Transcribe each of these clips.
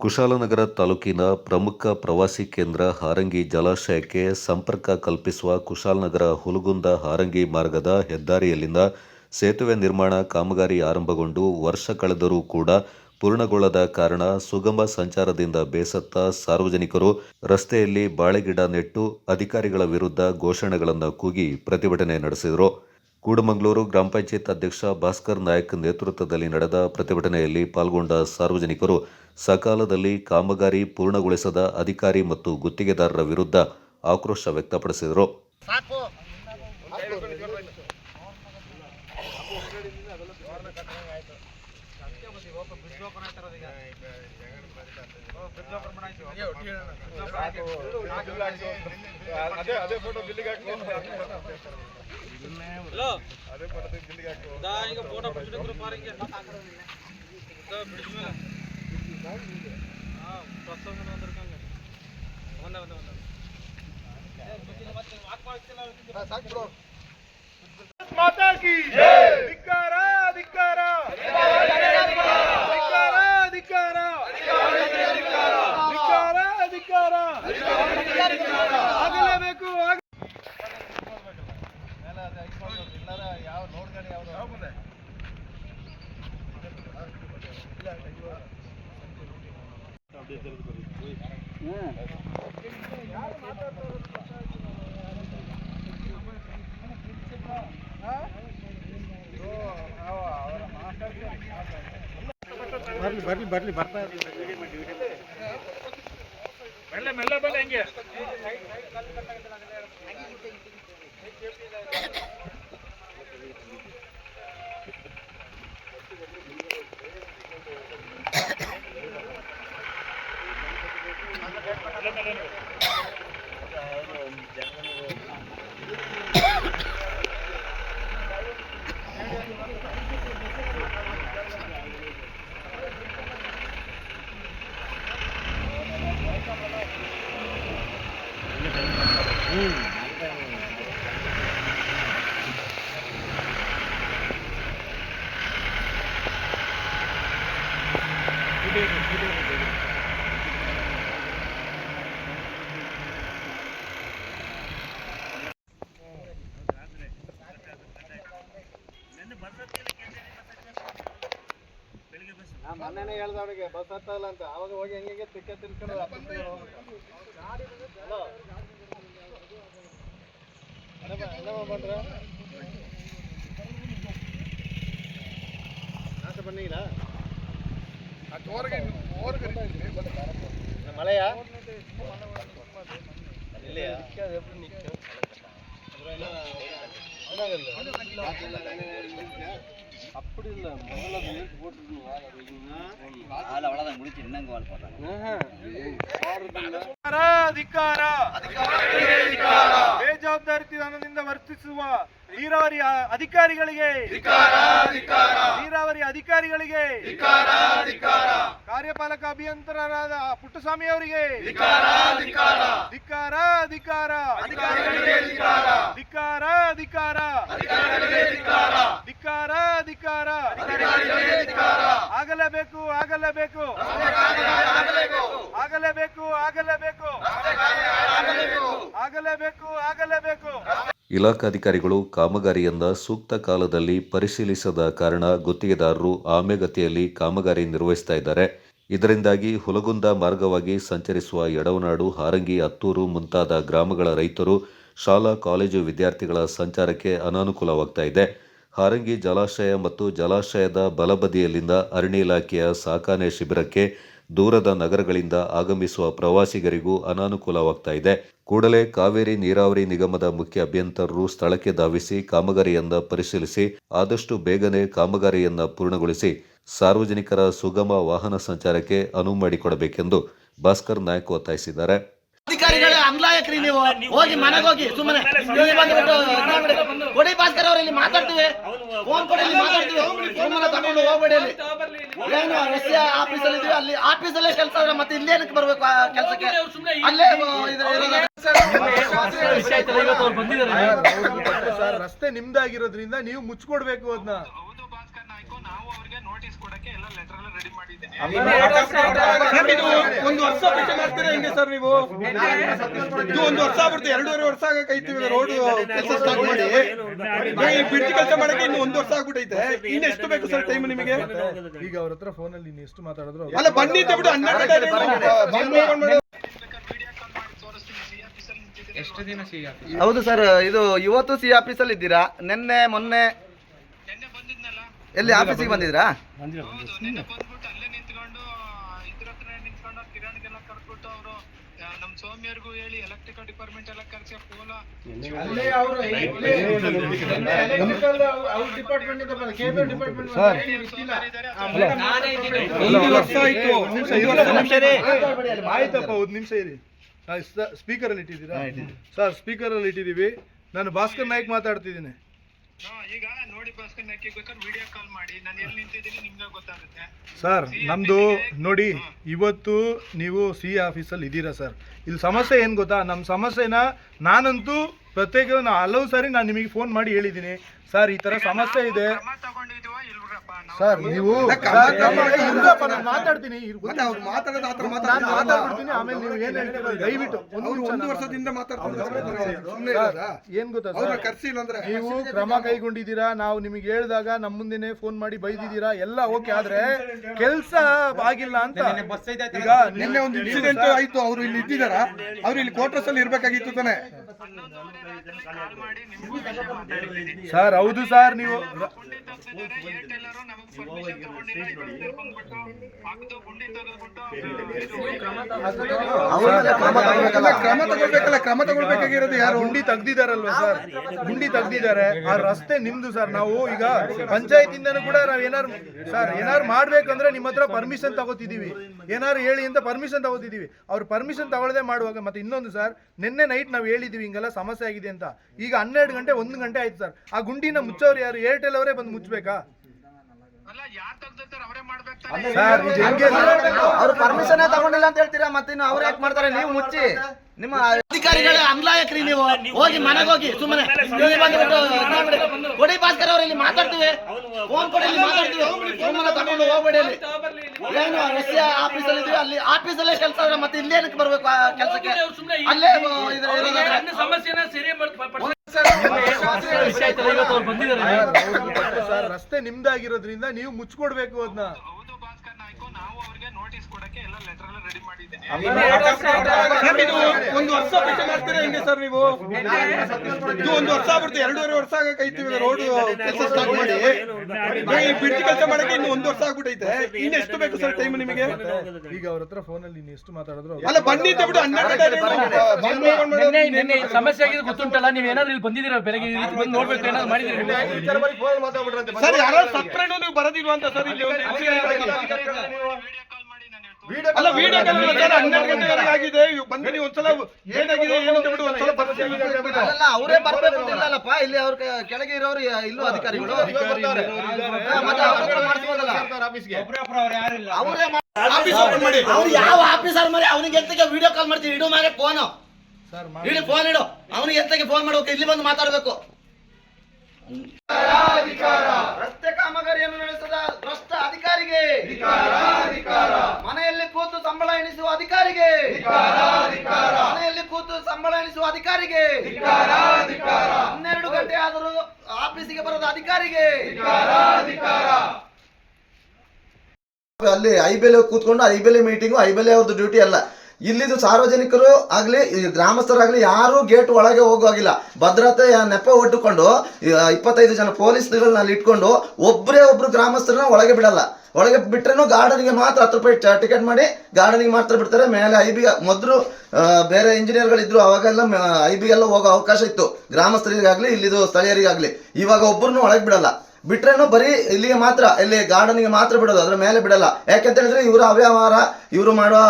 ಕುಶಾಲನಗರ ತಾಲೂಕಿನ ಪ್ರಮುಖ ಪ್ರವಾಸಿ ಕೇಂದ್ರ ಹಾರಂಗಿ ಜಲಾಶಯಕ್ಕೆ ಸಂಪರ್ಕ ಕಲ್ಪಿಸುವ ಕುಶಾಲನಗರ ಹುಲಗುಂದ ಹಾರಂಗಿ ಮಾರ್ಗದ ಹೆದ್ದಾರಿಯಲ್ಲಿನ ಸೇತುವೆ ನಿರ್ಮಾಣ ಕಾಮಗಾರಿ ಆರಂಭಗೊಂಡು ವರ್ಷ ಕಳೆದರೂ ಕೂಡ ಪೂರ್ಣಗೊಳ್ಳದ ಕಾರಣ ಸುಗಮ ಸಂಚಾರದಿಂದ ಬೇಸತ್ತ ಸಾರ್ವಜನಿಕರು ರಸ್ತೆಯಲ್ಲಿ ಬಾಳೆಗಿಡ ನೆಟ್ಟು ಅಧಿಕಾರಿಗಳ ವಿರುದ್ಧ ಘೋಷಣೆಗಳನ್ನು ಕೂಗಿ ಪ್ರತಿಭಟನೆ ನಡೆಸಿದರು. ಕೂಡಮಂಗಳೂರು ಗ್ರಾಮ ಪಂಚಾಯತ್ ಅಧ್ಯಕ್ಷ ಭಾಸ್ಕರ್ ನಾಯಕ್ ನೇತೃತ್ವದಲ್ಲಿ ನಡೆದ ಪ್ರತಿಭಟನೆಯಲ್ಲಿ ಪಾಲ್ಗೊಂಡ ಸಾರ್ವಜನಿಕರು ಸಕಾಲದಲ್ಲಿ ಕಾಮಗಾರಿ ಪೂರ್ಣಗೊಳಿಸದ ಅಧಿಕಾರಿ ಮತ್ತು ಗುತ್ತಿಗೆದಾರರ ವಿರುದ್ಧ ಆಕ್ರೋಶ ವ್ಯಕ್ತಪಡಿಸಿದರು. ಅದೇ ಅದೇ ಫೋಟೋ ಬಿಲ್ಲಿಗೆ ಹಾಕು ಹಲೋ ಅದೇ ಫೋಟೋ ಬಿಲ್ಲಿಗೆ ಹಾಕು ದಾ ಈಗ ಫೋಟೋ ಬಿಡಿಸ್ಬೇಕು ಪಾರಿಂಗೆ ಬಿಡಿಸ್ಮೇಲೆ ಹಾಂ ಪ್ರಸ್ತುತ ಬಂದಿರ್ಕಂಗೆ ಒಂದೇ ಒಂದೇ ಒಂದೇ ಸಾಕು ಬಿಡು ಮಾತಾ ಕಿ ಬರ್ಲಿ ಬರ್ಲಿ ಬರ್ಲಿ ಬರ್ತಾ ಮೆಲ್ಲ ಮೆಲ್ಲ ಬಲ್ಲ ಹೆಂಗೆ Adelante, adelante. ಬಸ್ ಹತ್ತಲ್ಲ ಅಂತ ಅವಾಗ ಹೋಗಿ ಹೆಂಗೆ ತಿಕ್ಕ ತಿನ್ಕೊಂಡು ವಾಪಸ್ ಹಲೋ ಏನಮ್ಮ ಬಂದ್ರ ನಾಶ ಬನ್ನಿಲ್ಲ ಮಳೆಯಾ ಇಲ್ಲಿಯಾ அப்படி இல்ல முதல்ல அது ஏற்றி போட்டுருக்கணும் அதில் அவ்வளோதான் முடிச்சு இன்னங்க வால் போடுறாங்க ಅಧಿಕಾರ ಬೇಜವಾಬ್ದಾರಿತನದಿಂದ ವರ್ತಿಸುವ ನೀರಾವರಿ ಅ- ಅಧಿಕಾರಿಗಳಿಗೆ ನೀರಾವರಿ ಅಧಿಕಾರಿಗಳಿಗೆ ಕಾರ್ಯಪಾಲಕ ಅಭಿಯಂತರರಾದ ಪುಟ್ಟಸ್ವಾಮಿ ಅವರಿಗೆ ಧಿಕ್ಕಾರ ಧಿಕ್ಕಾರ ಧಿಕ್ಕಾರ ಧಿಕ್ಕಾರ ಧಿಕ್ಕಾರ ಧಿಕ್ಕಾರ ಆಗಲೇಬೇಕು ಆಗಲೇಬೇಕು. ಆಗಲೇಬೇಕು. ಆಗಲೇಬೇಕು ಆಗಲೇಬೇಕು. ಆಗಲೇಬೇಕು. ಇಲಾಖಾಧಿಕಾರಿಗಳು ಕಾಮಗಾರಿಯಿಂದ ಸೂಕ್ತ ಕಾಲದಲ್ಲಿ ಪರಿಶೀಲಿಸದ ಕಾರಣ ಗುತ್ತಿಗೆದಾರರು ಆಮೆಗತಿಯಲ್ಲಿ ಕಾಮಗಾರಿ ನಿರ್ವಹಿಸ್ತಾ ಇದ್ದಾರೆ. ಇದರಿಂದಾಗಿ ಹುಲಗುಂದ ಮಾರ್ಗವಾಗಿ ಸಂಚರಿಸುವ ಎಡವನಾಡು ಹಾರಂಗಿ ಅತ್ತೂರು ಮುಂತಾದ ಗ್ರಾಮಗಳ ರೈತರು ಶಾಲಾ ಕಾಲೇಜು ವಿದ್ಯಾರ್ಥಿಗಳ ಸಂಚಾರಕ್ಕೆ ಅನಾನುಕೂಲವಾಗ್ತಾ ಇದೆ. ಹಾರಂಗಿ ಜಲಾಶಯ ಮತ್ತು ಜಲಾಶಯದ ಬಲಬದಿಯಲ್ಲಿಂದ ಅರಣ್ಯ ಇಲಾಖೆಯ ಸಾಕಾನೆ ಶಿಬಿರಕ್ಕೆ ದೂರದ ನಗರಗಳಿಂದ ಆಗಮಿಸುವ ಪ್ರವಾಸಿಗರಿಗೂ ಅನಾನುಕೂಲವಾಗ್ತಾ ಇದೆ. ಕೂಡಲೇ ಕಾವೇರಿ ನೀರಾವರಿ ನಿಗಮದ ಮುಖ್ಯ ಅಭಿಯಂತರರು ಸ್ಥಳಕ್ಕೆ ಧಾವಿಸಿ ಕಾಮಗಾರಿಯನ್ನ ಪರಿಶೀಲಿಸಿ ಆದಷ್ಟು ಬೇಗನೆ ಕಾಮಗಾರಿಯನ್ನ ಪೂರ್ಣಗೊಳಿಸಿ ಸಾರ್ವಜನಿಕರ ಸುಗಮ ವಾಹನ ಸಂಚಾರಕ್ಕೆ ಅನುವು ಮಾಡಿಕೊಡಬೇಕೆಂದು ಭಾಸ್ಕರ್ ನಾಯ್ಕ ಒತ್ತಾಯಿಸಿದ್ದಾರೆ. ಅಧಿಕಾರಿಗಳ ಅನ್ಲಾಯಕ್ರಿ ನೀವು. ಹೋಗಿ ಮನೆಗೆ ಹೋಗಿ ಸುಮ್ಮನೆ ಬಂದ್ಬಿಟ್ಟು ಇದ್ಮಾಡ್ಬೇಡಿ. ಕೊಡಿ ಭಾಸ್ಕರ್ ಅವ್ರು ಇಲ್ಲಿ ಮಾತಾಡ್ತೀವಿ. ಫೋನ್ ಕೊಡಿ ಇಲ್ಲಿ ಮಾತಾಡ್ತೀವಿ. ಸುಮ್ಮನೆ ತಗೊಂಡು ಹೋಗ್ಬೇಡಿ ಅಲ್ಲಿ. ಏನು ಎಸ್ ಸಿ ಆಫೀಸಲ್ಲಿ ಇದೀವಿ ಅಲ್ಲಿ ಆಫೀಸಲ್ಲೇ ಕೆಲಸ ಆದ್ರೆ ಮತ್ತೆ ಇಲ್ಲೇನಕ್ಕೆ ಬರ್ಬೇಕು ಆ ಕೆಲಸಕ್ಕೆ? ಅಲ್ಲೇ ಇದು ಇರೋದು. ಸರ್ ರಸ್ತೆ ನಿಮ್ದಾಗಿರೋದ್ರಿಂದ ನೀವು ಮುಚ್ಕೊಡ್ಬೇಕು ಅದನ್ನ ನೋಟಿಸ್ ಕೊಡಕ್ಕೆ ಎಲ್ಲ ಲೆಟರ್ ಎಲ್ಲ ರೆಡಿ ಮಾಡಿದ್ದೀನಿ. ಇದು ಒಂದು ವರ್ಷ ಬಿಟ್ಟು ಮಾಡ್ತೀರಾ ಹೆಂಗೆ ಸರ್ ನೀವು? ಇದು ಒಂದು ವರ್ಷ ಆಗ್ಬಿಡ್ತು ಎರಡೂವರೆ ವರ್ಷ ಆಗೈತಿ ರೋಡ್ ಕೆಲಸ ಸ್ಟಾರ್ಟ್ ಮಾಡಿ. ಈ ಬ್ರಿಡ್ಜ್ ಕೆಲಸ ಮಾಡಕ್ಕೆ ಇನ್ನು ಒಂದು ವರ್ಷ ಆಗ್ಬಿಟ್ಟೈತೆ. ಇನ್ನು ಎಷ್ಟು ಬೇಕು ಸರ್ ಟೈಮ್ ನಿಮಗೆ? ಈಗ ಅವ್ರ ಹತ್ರ ಫೋನಲ್ಲಿ ನೀನು ಎಷ್ಟು ಮಾತಾಡಿದ್ರು ಅಲ್ಲ ಬನ್ನಿ ಅಂತ ಬಿಟ್ಟು ಹನ್ನೆರಡು ಹೌದು ಸರ್ ಇದು ಇವತ್ತು ಸಿ ಆಫೀಸಲ್ಲಿ ಇದ್ದೀರಾ? ನಿನ್ನೆ ಮೊನ್ನೆ ಎಲ್ಲಿ ಆಫೀಸಿಗೆ ಬಂದಿದ್ರಾ? ಹೌದು ನೆನ್ನೆ ಬಂದ್ಬಿಟ್ಟು ಅಲ್ಲೇ ನಿಂತ್ಕೊಂಡು ಇದ್ರ ಹತ್ರ ನಿಂತ್ಕೊಂಡು ಕಿರಾಣಿಗೆಲ್ಲ ಕರ್ದ್ಬಿಟ್ಟು ಅವರು ನಮ್ ಸೌಮ್ಯರ್ಗೂ ಹೇಳಿ ಎಲೆಕ್ಟ್ರಿಕಲ್ ಡಿಪಾರ್ಟ್ಮೆಂಟ್ ಎಲ್ಲ ಕರ್ಸಿ ಅಲ್ಲೇ ಅವರು ಅವ್ರ ಡಿಪಾರ್ಟ್ಮೆಂಟ್ ಕೇಬಲ್. ಆಯ್ತಪ್ಪ ಒಂದು ನಿಮಿಷ ಇರಿ. ಸ್ಪೀಕರ್ ಅಲ್ಲಿ ಇಟ್ಟಿದ್ದೀರಾ? ಸರ್ ಸ್ಪೀಕರ್ ಅಲ್ಲಿ ಇಟ್ಟಿದ್ದೀವಿ. ನಾನು ಭಾಸ್ಕರ್ ನಾಯ್ಕ್ ಮಾತಾಡ್ತಿದ್ದೀನಿ. ಈಗ ನೋಡಿ ಭಾಸ್ಕರ್ ನಕ್ಕಿ ಬೇಕಾದ್ರೆ ವಿಡಿಯೋ ಕಾಲ್ ಮಾಡಿ. ನಾನು ಎಲ್ಲಿ ನಿಂತಿದ್ದೀನಿ ನಿಮ್ಗೆ ಗೊತ್ತಾಗುತ್ತೆ. ಸರ್ ನಮ್ದು ನೋಡಿ ಇವತ್ತು ನೀವು ಸಿ ಆಫೀಸಲ್ಲಿ ಇದ್ದೀರಾ ಸರ್ ಇಲ್ಲಿ ಸಮಸ್ಯೆ ಏನು ಗೊತ್ತಾ? ನಮ್ಮ ಸಮಸ್ಯೆನ ನಾನಂತೂ ಪ್ರತ್ಯೇಕ ಹಲವು ಸಾರಿ ನಾನು ನಿಮಗೆ ಫೋನ್ ಮಾಡಿ ಹೇಳಿದ್ದೀನಿ. ಸರ್ ಈ ಥರ ಸಮಸ್ಯೆ ಇದೆ. ಕ್ರಮ ಸರ್ ನೀವು ಮಾತಾಡ್ತೀನಿ ಅವ್ರು ಮಾತಾಡೋದು ಆ ನಾನು ಮಾತಾಡ್ತಾರೆ. ಮಾತಾಡ್ಬಿಡ್ತೀನಿ ಆಮೇಲೆ ನೀವು ಏನು ಹೇಳ್ತೀರೋ ದಯವಿಟ್ಟು ಒಂದು ಒಂದು ವರ್ಷದಿಂದ ಮಾತಾಡ್ತಾರೆ ಏನ್ ಗೊತ್ತಾ? ಕರ್ಸಿಲ್ಲ ಅಂದ್ರೆ ನೀವು ಕ್ರಮ ಕೈಗೊಂಡಿದ್ದೀರಾ? ನಾವು ನಿಮಗೆ ಹೇಳಿದಾಗ ನಮ್ಮ ಮುಂದೆನೆ ಫೋನ್ ಮಾಡಿ ಬೈದಿದ್ದೀರಾ? ಎಲ್ಲ ಓಕೆ ಆದ್ರೆ ಕೆಲ್ಸ ಆಗಿಲ್ಲ ಅಂತ. ಈಗ ನಿನ್ನೆ ಒಂದು ಇನ್ಸಿಡೆಂಟ್ ಆಯ್ತು ಅವ್ರು ಇಲ್ಲಿ ಇದ್ದಿದಾರ ಅವ್ರು ಇಲ್ಲಿ ಕ್ವಾರ್ಟರ್ಸ್ ಅಲ್ಲಿ ಇರ್ಬೇಕಾಗಿತ್ತು ತಾನೆ. ಸರ್ ಹೌದು ಸರ್ ನೀವು ನಮಗೆ ಪರ್ಮಿಷನ್ ತಗೊಂಡಿಲ್ಲ ಬಂದ್ಬಿಟ್ಟು ಅಗ್ದು ಗುಂಡಿ ಕ್ರಮ ತಗೊಳ್ಬೇಕಲ್ಲ ಕ್ರಮ ತಗೊಳ್ಬೇಕಾಗಿರೋದು ಯಾರು ಗುಂಡಿ ತೆಗ್ದಿದಾರಲ್ವಾ ಸರ್? ಗುಂಡಿ ತೆಗ್ದಿದ್ದಾರೆ? ಆ ರಸ್ತೆ ನಿಮ್ದು ಸರ್. ನಾವು ಈಗ ಪಂಚಾಯತಿಂದನೂ ಕೂಡ ನಾವ್ ಏನಾರು ಸರ್ ಏನಾರು ಮಾಡ್ಬೇಕಂದ್ರೆ ನಿಮ್ಮ ಹತ್ರ ಪರ್ಮಿಷನ್ ತಗೋತಿದೀವಿ. ಏನಾರು ಹೇಳಿ ಅಂತ ಪರ್ಮಿಷನ್ ತಗೋತಿದೀವಿ. ಅವ್ರು ಪರ್ಮಿಷನ್ ತಗೊಳ್ಳದೆ ಮಾಡುವಾಗ ಮತ್ತೆ ಇನ್ನೊಂದು ಸರ್ ನಿನ್ನೆ ನೈಟ್ ನಾವು ಹೇಳಿದೀವಿ ಹಿಂಗೆಲ್ಲ ಸಮಸ್ಯೆ ಆಗಿದೆ ಅಂತ. ಈಗ ಹನ್ನೆರಡು ಗಂಟೆ ಒಂದು ಗಂಟೆ ಆಯ್ತು ಸರ್. ಆ ಗುಂಡಿನ ಮುಚ್ಚೋರು ಯಾರು? ಏರ್ಟೆಲ್ ಅವರೇ ಬಂದು ಮುಚ್ಚಬೇಕಾ? ಅವರೇ ಪರ್ಮಿಷನ್ ತಗೊಂಡಿಲ್ಲ ಅಂತ ಹೇಳ್ತೀರಾ? ಮತ್ತೆ ಇನ್ನು ಅವ್ರು ಯಾಕೆ ಮಾಡ್ತಾರೆ? ನೀವು ಮುಚ್ಚಿ. ನಿಮ್ಮ ಅಧಿಕಾರಿಗಳ ಅನ್ಲಾಯಕ್ರಿ ನೀವು. ಹೋಗಿ ಮನೆಗೆ ಹೋಗಿ ಸುಮ್ಮನೆ. ಕೊಡಿ ಭಾಸ್ಕರ್ ಅವ್ರಲ್ಲಿ ಮಾತಾಡ್ತೀವಿ. ಫೋನ್ ಕೊಡಿ ಇಲ್ಲಿ ಮಾತಾಡ್ತೀವಿ. ಸುಮ್ಮನೆ ತಗೊಂಡು ಹೋಗ್ಬೇಡಿ ಅಲ್ಲಿ ಏನು ಎಸ್ ಆಫೀಸಲ್ಲಿ ಇದೀವಿ ಅಲ್ಲಿ ಆಫೀಸಲ್ಲೇ ಕೆಲಸ ಆದ್ರೆ ಮತ್ತೆ ಇಲ್ಲೇನಕ್ಕೆ ಬರ್ಬೇಕು ಕೆಲಸಕ್ಕೆ? ಅಲ್ಲೇ ಸಮಸ್ಯೆನ ಸರ್ ರಸ್ತೆ ನಿಮ್ದಾಗಿರೋದ್ರಿಂದ ನೀವು ಮುಚ್ಕೊಡ್ಬೇಕು ಅದನ್ನ ಹೌದು ಭಾಸ್ಕರ್ ನಾಯ್ಕು ನಾವು ಅವ್ರಿಗೆ ನೋಟಿಸ್ ಕೊಡಕ್ಕೆ ಎಲ್ಲ ಲೆಟರ್ ಎಲ್ಲ ರೆಡಿ ಮಾಡಿದ್ದೇನೆ ಸರ್, ಇದು ಒಂದು ವರ್ಷ ಬಿಟ್ಟು ಮಾಡ್ತೀರಾ ಹೆಂಗೆ ಸರ್ ನೀವು? ಇದು ಒಂದು ವರ್ಷ ಆಗ್ಬಿಡ್ತು ಎರಡೂವರೆ ವರ್ಷ ಆಗೈತಿ ರೋಡ್ ಕೆಲಸ ಸ್ಟಾರ್ಟ್ ಮಾಡಿ. ಈ ಬ್ರಿಡ್ಜ್ ಕೆಲಸ ಮಾಡಕ್ಕೆ ಇನ್ನು ಒಂದು ವರ್ಷ ಆಗ್ಬಿಟ್ಟೈತೆ. ಇನ್ನು ಎಷ್ಟು ಬೇಕು ಸರ್ ಟೈಮ್ ನಿಮಗೆ? ಈಗ ಅವ್ರ ಹತ್ರ ಅಲ್ಲಿ ನೀನು ಎಷ್ಟು ಮಾತಾಡಿದ್ರು ಅಲ್ಲ ಬನ್ನಿ ಅಂತ ಬಿಟ್ಟು ಹನ್ನೆರಡು ಸಮಸ್ಯೆ ಆಗಿದೆ ಗೊತ್ತುಂಟಲ್ಲ? ನೀವ್ ಏನಾದ್ರು ಇಲ್ಲಿ ಬಂದಿದ್ದೀರಾ ಬೆಳಗ್ಗೆ ಬಂದು ನೋಡ್ಬೇಕು ಏನಾದ್ರು ಮಾಡಿದ್ದೀರಿ ಸರ್ ಯಾರೋ ಸಪ್ರೇಟ್ ನೀವು ಬರೋದಿಲ್ವಾ ಅಂತ ಸರ್ ಇಲ್ಲಿ ಅಲ್ಲ ವಿಡಿಯೋ ಕಾಲ್ ಸರ್ ಹನ್ನೆರಡು ಗಂಟೆವರೆಗೆ ಆಗಿದೆ ಇವ್ ಒಂದ್ಸಲ ಏನಾಗಿದೆ ಏನು ಅಂತ ಬಿಟ್ಟು ಒಂದ್ಸಲ ಬರ್ತೀವಿ ಅಲ್ಲ ಅವರೇ ಬರ್ಬೇಕು ಇಲ್ಲಿ ಅವ್ರ ಕೆಳಗೆ ಇರೋರು ಇಲ್ಲೂ ಅಧಿಕಾರಿಗಳು. ಮತ್ತೆ ಅವ್ರ ಹತ್ರ ಮಾಡಿಸ್ಬೋದಲ್ಲ. ಅವರೇ ಆಫೀಸ್ ಓಪನ್ ಮಾಡಿ ಅವ್ರು ಯಾವ ಆಫೀಸರ್ ಮರಿ ಅವನಿಗೆ ಎಂತಕ್ಕೆ ವಿಡಿಯೋ ಕಾಲ್ ಮಾಡ್ತೀವಿ? ಇಡು ಮಾಗೆ ಫೋನ್. ಸರ್ ಇಡು ಫೋನ್ ಇಡು. ಅವನಿಗೆ ಎಂತಕ್ಕೆ ಫೋನ್ ಮಾಡ್ಬೇಕು? ಇಲ್ಲಿ ಬಂದು ಮಾತಾಡ್ಬೇಕು ರಸ್ತೆ ಕಾಮಗಾರಿಯನ್ನು ನಡೆಸದ ಭ್ರಷ್ಟ ಅಧಿಕಾರಿಗೆ ಮನೆಯಲ್ಲಿ ಕೂತು ಸಂಬಳ ಎಣಿಸುವ ಅಧಿಕಾರಿಗೆ ಮನೆಯಲ್ಲಿ ಕೂತು ಸಂಬಳ ಎಣಿಸುವ ಅಧಿಕಾರಿಗೆ ಹನ್ನೆರಡು ಗಂಟೆ ಆದರೂ ಆಫೀಸಿಗೆ ಬರದ ಅಧಿಕಾರಿಗೆ. ಅಲ್ಲಿ ಐಬೆಲೆ ಕೂತ್ಕೊಂಡು ಐಬೆಲೆ ಮೀಟಿಂಗು ಐಬೆಲೆ ಅವ್ರದ್ದು ಡ್ಯೂಟಿ ಅಲ್ಲ. ಇಲ್ಲಿದು ಸಾರ್ವಜನಿಕರು ಆಗಲಿ ಈ ಗ್ರಾಮಸ್ಥರಾಗ್ಲಿ ಯಾರು ಗೇಟ್ ಒಳಗೆ ಹೋಗುವಾಗಿಲ್ಲ. ಭದ್ರತೆ ನೆಪ ಒಟ್ಟುಕೊಂಡು ಈ ಇಪ್ಪತ್ತೈದು ಜನ ಪೊಲೀಸ್ಗಳನ್ನ ಅಲ್ಲಿ ಇಟ್ಕೊಂಡು ಒಬ್ಬರೇ ಒಬ್ರು ಗ್ರಾಮಸ್ಥರನ್ನ ಒಳಗೆ ಬಿಡಲ್ಲ. ಒಳಗೆ ಬಿಟ್ರೇನು ಗಾರ್ಡನ್ಗೆ ಮಾತ್ರ ಹತ್ತು ರೂಪಾಯಿ ಟಿಕೆಟ್ ಮಾಡಿ ಗಾರ್ಡನಿಗೆ ಮಾತ್ರ ಬಿಡ್ತಾರೆ. ಮೇಲೆ ಐ ಬಿ ಮೊದಲು ಬೇರೆ ಇಂಜಿನಿಯರ್ಗಳಿದ್ರು, ಅವಾಗೆಲ್ಲ ಐ ಬಿಗೆಲ್ಲ ಹೋಗೋ ಅವಕಾಶ ಇತ್ತು. ಗ್ರಾಮಸ್ಥರಿಗಾಗಲಿ, ಇಲ್ಲಿದು ಸ್ಥಳೀಯರಿಗಾಗಲಿ. ಇವಾಗ ಒಬ್ಬರನ್ನು ಒಳಗೆ ಬಿಡಲ್ಲ. ಬಿಟ್ರೇನು ಬರೀ ಇಲ್ಲಿಗೆ ಮಾತ್ರ, ಇಲ್ಲಿ ಗಾರ್ಡನ್ಗೆ ಮಾತ್ರ ಬಿಡೋದು, ಅದ್ರ ಮೇಲೆ ಬಿಡಲ್ಲ. ಯಾಕೆಂತ ಹೇಳಿದ್ರೆ ಇವರು ಅವ್ಯವಹಾರ, ಇವರು ಮಾಡುವ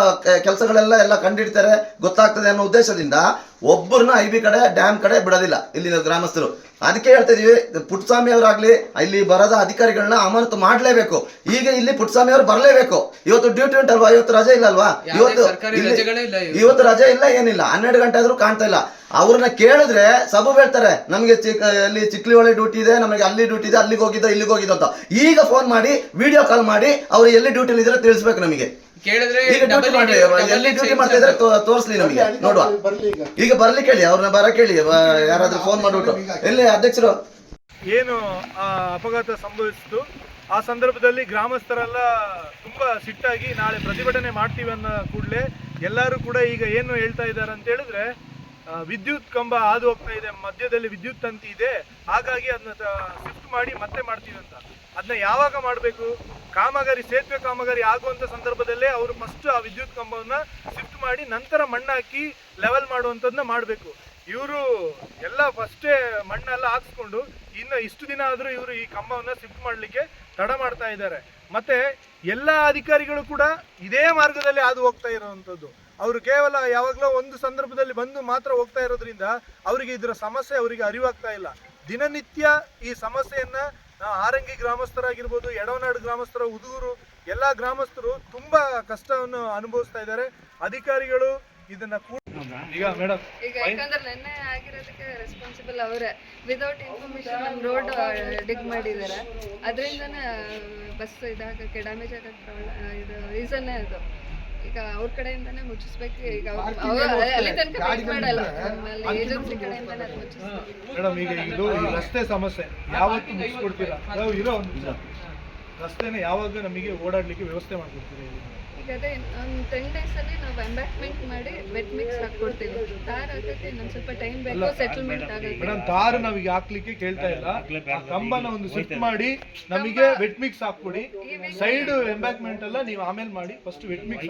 ಕೆಲಸಗಳೆಲ್ಲ ಎಲ್ಲ ಕಂಡಿಡ್ತಾರೆ, ಗೊತ್ತಾಗ್ತದೆ ಅನ್ನೋ ಉದ್ದೇಶದಿಂದ ಒಬ್ಬರನ್ನ ಐ ಬಿ ಕಡೆ ಡ್ಯಾಮ್ ಕಡೆ ಬಿಡೋದಿಲ್ಲ ಇಲ್ಲಿನ ಗ್ರಾಮಸ್ಥರು. ಅದಕ್ಕೆ ಹೇಳ್ತಾ ಇದೀವಿ ಪುಟ್ಟಸ್ವಾಮಿ ಅವರಾಗ್ಲಿ ಇಲ್ಲಿ ಬರದ ಅಧಿಕಾರಿಗಳನ್ನ ಅಮಾನತು ಮಾಡಲೇಬೇಕು. ಈಗ ಇಲ್ಲಿ ಪುಟ್ಸ್ವಾಮಿ ಅವರು ಬರಲೇಬೇಕು. ಇವತ್ತು ಡ್ಯೂಟಿ ಉಂಟಲ್ವಾ? ಇವತ್ತು ರಜೆ ಇಲ್ಲ ಅಲ್ವಾ? ಇವತ್ತು ಇವತ್ತು. ರಜೆ ಇಲ್ಲ ಏನಿಲ್ಲ. ಹನ್ನೆರಡು ಗಂಟೆ ಆದ್ರೂ ಕಾಣ್ತಾ ಇಲ್ಲ. ಅವ್ರನ್ನ ಕೇಳಿದ್ರೆ ಸಬು ಹೇಳ್ತಾರೆ ನಮಗೆ ಚಿಕ್ಕ ಅಲ್ಲಿ ಚಿಕ್ಲಿಹೊಳೆ ಡ್ಯೂಟಿ ಇದೆ ನಮಗೆ ಅಲ್ಲಿ ಡ್ಯೂಟಿ ಇದೆ ಅಲ್ಲಿಗೆ ಹೋಗಿದ್ದ ಇಲ್ಲಿಗೆ ಹೋಗಿದ್ದ ಅಂತ. ಈಗ ಫೋನ್ ಮಾಡಿ ವಿಡಿಯೋ ಕಾಲ್ ಮಾಡಿ ಅವ್ರು ಎಲ್ಲಿ ಡ್ಯೂಟಿಲಿ ಇದ್ರೆ ತಿಳಿಸ್ಬೇಕು ನಮಗೆ. ಕೇಳಿದ್ರೆ ಈಗ ಡ್ಯೂಟಿ ಮಾಡಿ ಎಲ್ಲಿ ಡ್ಯೂಟಿ ಮಾಡ್ತಾ ಇದ್ರೆ ತೋರಿಸ್ಲಿ ನಮಗೆ ನೋಡುವ. ಈಗ. ಬರ್ಲಿ ಕೇಳಿ ಅವ್ರನ್ನ ಬರ ಕೇಳಿ ಯಾರಾದ್ರೂ ಫೋನ್ ಮಾಡ್ಬಿಟ್ಟು. ಎಲ್ಲಿ ಅಧ್ಯಕ್ಷರು? ಏನು ಆ ಅಪಘಾತ ಸಂಭವಿಸಿತು ಆ ಸಂದರ್ಭದಲ್ಲಿ ಗ್ರಾಮಸ್ಥರೆಲ್ಲ ತುಂಬಾ ಸಿಟ್ಟಾಗಿ ನಾಳೆ ಪ್ರತಿಭಟನೆ ಮಾಡ್ತೀವಿ ಅನ್ನೋ ಕೂಡಲೇ ಎಲ್ಲರೂ ಕೂಡ ಈಗ ಏನು ಹೇಳ್ತಾ ಇದ್ದಾರೆ ಅಂತ ಹೇಳಿದ್ರೆ ವಿದ್ಯುತ್ ಕಂಬ ಹಾದು ಹೋಗ್ತಾ ಇದೆ ಮಧ್ಯದಲ್ಲಿ ವಿದ್ಯುತ್ ತಂತಿ ಇದೆ ಹಾಗಾಗಿ ಅದನ್ನ ಶಿಫ್ಟ್ ಮಾಡಿ ಮತ್ತೆ ಮಾಡ್ತೀವಿ ಅಂತ. ಅದನ್ನ ಯಾವಾಗ ಮಾಡಬೇಕು? ಕಾಮಗಾರಿ, ಸೇತುವೆ ಕಾಮಗಾರಿ ಆಗುವಂತ ಸಂದರ್ಭದಲ್ಲೇ ಅವರು ಫಸ್ಟ್ ಆ ವಿದ್ಯುತ್ ಕಂಬವನ್ನ ಶಿಫ್ಟ್ ಮಾಡಿ ನಂತರ ಮಣ್ಣು ಹಾಕಿ ಲೆವೆಲ್ ಮಾಡುವಂಥದ್ದನ್ನ ಮಾಡಬೇಕು. ಇವರು ಎಲ್ಲ ಫಸ್ಟೇ ಮಣ್ಣೆಲ್ಲ ಹಾಕ್ಸ್ಕೊಂಡು ಇನ್ನು ಇಷ್ಟು ದಿನ ಆದರೂ ಇವರು ಈ ಕಂಬವನ್ನ ಶಿಫ್ಟ್ ಮಾಡಲಿಕ್ಕೆ ತಡ ಮಾಡ್ತಾ ಇದ್ದಾರೆ. ಮತ್ತೆ ಎಲ್ಲ ಅಧಿಕಾರಿಗಳು ಕೂಡ ಇದೇ ಮಾರ್ಗದಲ್ಲಿ ಹಾದು ಹೋಗ್ತಾ ಇರೋವಂಥದ್ದು. ಅವರು ಕೇವಲ ಯಾವಾಗಲೂ ಒಂದು ಸಂದರ್ಭದಲ್ಲಿ ಬಂದು ಮಾತ್ರ ಹೋಗ್ತಾ ಇರೋದ್ರಿಂದ ಅವರಿಗೆ ಇದರ ಸಮಸ್ಯೆ ಅವರಿಗೆ ಅರಿವಾಗ್ತಾ ಇಲ್ಲ. ದಿನನಿತ್ಯ ಈ ಸಮಸ್ಯೆಯನ್ನ ಆ, ಆರಂಗಿ ಗ್ರಾಮಸ್ಥರಾಗಿರ್ಬೋದು ಎಡವನಾಡು ಗ್ರಾಮಸ್ಥರ ಹುದುಗರು ಎಲ್ಲ ಗ್ರಾಮಸ್ಥರು ತುಂಬಾ ಕಷ್ಟವನ್ನು ಅನುಭವಿಸ್ತಾ ಇದ್ದಾರೆ. ಅಧಿಕಾರಿಗಳು ಇದನ್ನ ಕೂಡ ಈಗ ಮೇಡಮ್ ಈಗ ಯಾಕಂದ್ರೆ ನೆನ್ನೆ ಆಗಿರೋದಕ್ಕೆ ರೆಸ್ಪಾನ್ಸಿಬಲ್ ಅವರೇ. ವಿದೌಟ್ ಇನ್ಫಾರ್ಮೇಶನ್ ನಮ್ಮ ರೋಡ್ ಡಿಗ್ ಮಾಡಿದ್ದಾರೆ ಅದರಿಂದನೇ ಬಸ್ ಇದಾಗಕ್ಕೆ ಡ್ಯಾಮೇಜ್ ಆಗಕ್ಕೆ ಇದು ರೀಸನ್ನೇ ಅದು. ಈಗ ಅವ್ರ ಕಡೆಯಿಂದನೇ ಮುಚ್ಚಿಸ್ಬೇಕು. ಈಗ ಅಲ್ಲಿ ತನಕ ವೇಟ್ ಮಾಡಲ್ಲ. ಏಜೆನ್ಸಿ ಕಡೆಯಿಂದನೇ ಅದು ಮುಚ್ಚಿಸ್ಬೇಕು. ಮೇಡಮ್ ಈಗ ಇದು ಈ ರಸ್ತೆ ಸಮಸ್ಯೆ. ಯಾವತ್ತು ಮುಗಿಸ್ಕೊಡ್ತೀರಾ ನಾವು ಇರೋ ಒಂದು ರಸ್ತೆನ ಯಾವಾಗ ನಮಗೆ ಓಡಾಡ್ಲಿಕ್ಕೆ ವ್ಯವಸ್ಥೆ ಮಾಡ್ಕೊಡ್ತೀರಾ ಇಲ್ಲಿ? ಈಗ ಅದೇ ಒಂದು ಟೆನ್ ಡೇಸಲ್ಲಿ ನಾವು ಎಂಬ್ಯಾಕ್ಮೆಂಟ್ ಮಾಡಿ ವೆಟ್ ಮಿಕ್ಸ್ ಹಾಕ್ಕೊಡ್ತೀವಿ. ತಾರ್ ಹಾಕಕ್ಕೆ ಇನ್ನೊಂದು ಸ್ವಲ್ಪ ಟೈಮ್ ಬೇಕು ಸೆಟಲ್ಮೆಂಟ್ ಆಗುತ್ತೆ. ಮೇಡಮ್ ತಾರು ನಮಗೆ ಹಾಕ್ಲಿಕ್ಕೆ ಕೇಳ್ತಾ ಇಲ್ಲ. ಆ ಕಂಬನ ಒಂದು ಶಿಫ್ಟ್ ಮಾಡಿ ನಮಗೆ ವೆಟ್ ಮಿಕ್ಸ್ ಹಾಕ್ಕೊಡಿ. ಸೈಡ್ ಎಂಬ್ಯಾಕ್ಮೆಂಟ್ ಎಲ್ಲ ನೀವು ಆಮೇಲೆ ಮಾಡಿ ಫಸ್ಟ್ ವೆಟ್ ಮಿಕ್ಸ್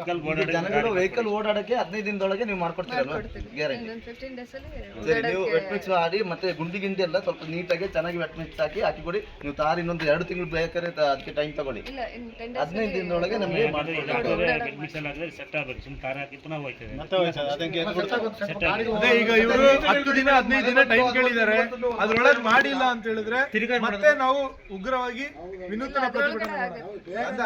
ಜನಗಳು ವೆಹಿಕಲ್ ಓಡಾಡಕ್ಕೆ ಹದಿನೈದು ದಿನದೊಳಗೆ ನೀವು ಮಾಡ್ಕೊಡ್ತೀರಲ್ಲ ಗ್ಯಾರಂಟಿ ಇನ್ನೊಂದು ಫಿಫ್ಟೀನ್ ಸರಿ ನೀವು ವೆಟ್ ಮಿಕ್ಸ್ ಮಾಡಿ ಮತ್ತೆ ಗುಂಡಿ ಗಿಂಡಿ ಎಲ್ಲ ಸ್ವಲ್ಪ ನೀಟಾಗಿ ಚೆನ್ನಾಗಿ ವೆಟ್ ಮಿಕ್ಸ್ ಹಾಕಿ ಹಾಕಿ ಕೊಡಿ ನೀವು ತಾರು ಇನ್ನೊಂದು ಎರಡು ತಿಂಗಳು ಬೇಕಾದ್ರೆ ಅದಕ್ಕೆ ಟೈಮ್ ತಗೊಳ್ಳಿ. ಇಲ್ಲ ಹದಿನೈದು ದಿನದೊಳಗೆ ನಮಗೆ ಮಾಡ್ಕೊಡ್ತೀವಿ. ಅದೇ ಈಗ ಇವರು ಹತ್ತು ದಿನ ಹದಿನೈದು ದಿನ ಟೈಮ್ ಕೇಳಿದ್ದಾರೆ. ಅದ್ರೊಳಗೆ ಮಾಡಿಲ್ಲ ಅಂತ ಹೇಳಿದ್ರೆ ಮತ್ತೆ ನಾವು ಉಗ್ರವಾಗಿ ವಿನೂತನ ಪ್ರತಿಭಟನೆ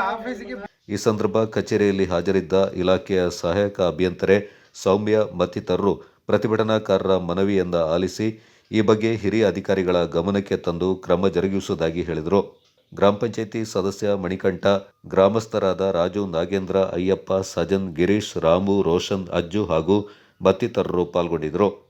ಆಫೀಸಿಗೆ ಈ ಸಂದರ್ಭ ಕಚೇರಿಯಲ್ಲಿ ಹಾಜರಿದ್ದ ಇಲಾಖೆಯ ಸಹಾಯಕ ಅಭಿಯಂತರೆ ಸೌಮ್ಯ ಮತ್ತಿತರರು ಪ್ರತಿಭಟನಾಕಾರರ ಮನವಿಯಿಂದ ಆಲಿಸಿ ಈ ಬಗ್ಗೆ ಹಿರಿಯ ಅಧಿಕಾರಿಗಳ ಗಮನಕ್ಕೆ ತಂದು ಕ್ರಮ ಜರುಗಿಸುವುದಾಗಿ ಹೇಳಿದರು. ಗ್ರಾಮ ಪಂಚಾಯಿತಿ ಸದಸ್ಯ ಮಣಿಕಂಠ, ಗ್ರಾಮಸ್ಥರಾದ ರಾಜು ನಾಗೇಂದ್ರ, ಅಯ್ಯಪ್ಪ, ಸಜನ್, ಗಿರೀಶ್, ರಾಮು, ರೋಷನ್, ಅಜ್ಜು ಹಾಗೂ ಮತ್ತಿತರರು ಪಾಲ್ಗೊಂಡಿದ್ದರು.